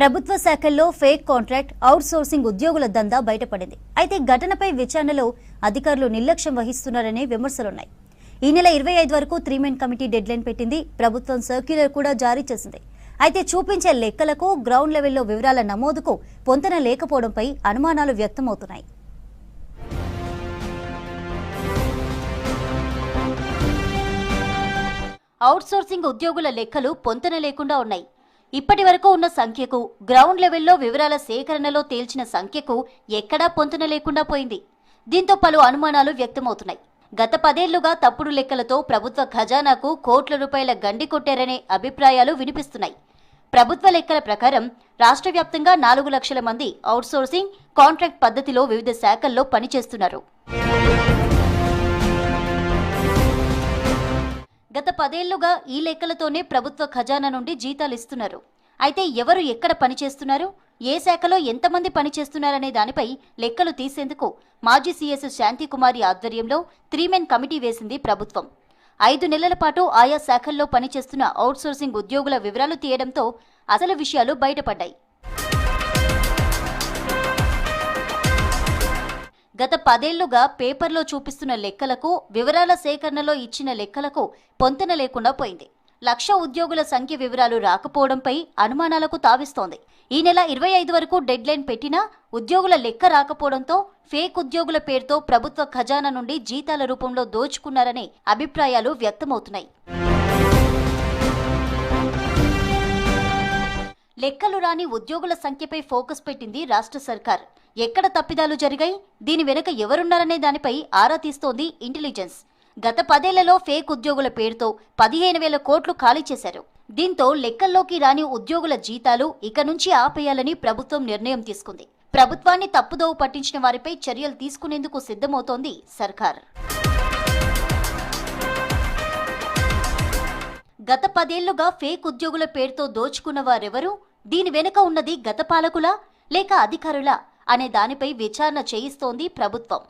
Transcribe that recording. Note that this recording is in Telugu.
ప్రభుత్వ శాఖల్లో ఫేక్ కాంట్రాక్ట్ అవుట్ సోర్సింగ్ ఉద్యోగుల దందా బయటపడింది. అయితే ఘటనపై విచారణలో అధికారులు నిర్లక్ష్యం వహిస్తున్నారనే విమర్శలున్నాయి. ఈ నెల ఇరవై ఐదు వరకు త్రీమెన్ కమిటీ డెడ్లైన్ పెట్టింది. ప్రభుత్వం సర్క్యులర్ కూడా జారీ చేసింది. అయితే చూపించే లెక్కలకు గ్రౌండ్ లెవెల్లో వివరాల నమోదుకు పొంతన లేకపోవడంపై అనుమానాలు వ్యక్తమవుతున్నాయి. అవుట్సోర్సింగ్ ఉద్యోగుల లెక్కలు పొంతన లేకుండా ఉన్నాయి. ఇప్పటి వరకు ఉన్న సంఖ్యకు గ్రౌండ్ లెవెల్లో వివరాల సేకరణలో తేల్చిన సంఖ్యకు ఎక్కడా పొంతన లేకుండా పోయింది. దీంతో పలు అనుమానాలు వ్యక్తమవుతున్నాయి. గత పదేళ్ళుగా తప్పుడు లెక్కలతో ప్రభుత్వ ఖజానాకు కోట్ల రూపాయల గండి కొట్టారనే అభిప్రాయాలు వినిపిస్తున్నాయి. ప్రభుత్వ లెక్కల ప్రకారం రాష్ట్ర వ్యాప్తంగా నాలుగు లక్షల మంది అవుట్సోర్సింగ్ కాంట్రాక్ట్ పద్ధతిలో వివిధ శాఖల్లో పనిచేస్తున్నారు. గత పదేళ్ళుగా ఈ లెక్కలతోనే ప్రభుత్వ ఖజానా నుండి జీతాలు ఇస్తున్నారు. అయితే ఎవరు ఎక్కడ పనిచేస్తున్నారు ఏ శాఖలో ఎంతమంది పనిచేస్తున్నారనే దానిపై లెక్కలు తీసేందుకు మాజీ సీఎస్ శాంతికుమారి ఆధ్వర్యంలో త్రీమెన్ కమిటీ వేసింది ప్రభుత్వం. ఐదు నెలల పాటు ఆయా శాఖల్లో పనిచేస్తున్న అవుట్సోర్సింగ్ ఉద్యోగుల వివరాలు తీయడంతో అసలు విషయాలు బయటపడ్డాయి. గత పదేళ్ళుగా పేపర్లో చూపిస్తున్న లెక్కలకు వివరాల సేకరణలో ఇచ్చిన లెక్కలకు పొంతన లేకుండా పోయింది. లక్ష ఉద్యోగుల సంఖ్య వివరాలు రాకపోవడంపై అనుమానాలకు తావిస్తోంది. ఈ నెల ఇరవై ఐదు వరకు డెడ్ లైన్ పెట్టినా ఉద్యోగుల లెక్క రాకపోవడంతో ఫేక్ ఉద్యోగుల పేరుతో ప్రభుత్వ ఖజానా నుండి జీతాల రూపంలో దోచుకున్నారనే అభిప్రాయాలు వ్యక్తమవుతున్నాయి. లెక్కలు రాని ఉద్యోగుల సంఖ్యపై ఫోకస్ పెట్టింది రాష్ట్ర సర్కార్. ఎక్కడ తప్పిదాలు జరిగాయి? దీని వెనుక ఎవరున్నారనే దానిపై ఆరా తీస్తోంది ఇంటెలిజెన్స్. గత పదేళ్ళలో ఫేక్ ఉద్యోగుల పేరుతో పదిహేను వేల కోట్లు ఖాళీ చేశారు. దీంతో లెక్కల్లోకి రాని ఉద్యోగుల జీతాలు ఇక నుంచి ఆపేయాలని ప్రభుత్వం నిర్ణయం తీసుకుంది. ప్రభుత్వాన్ని తప్పుదోవ పట్టించిన వారిపై చర్యలు తీసుకునేందుకు సిద్ధమవుతోంది సర్కార్. గత పదేళ్ళుగా ఫేక్ ఉద్యోగుల పేరుతో దోచుకున్న వారెవరు? దీని వెనుక ఉన్నది గత పాలకులా లేక అధికారులా అనే దానిపై విచారణ చేయిస్తోంది ప్రభుత్వం.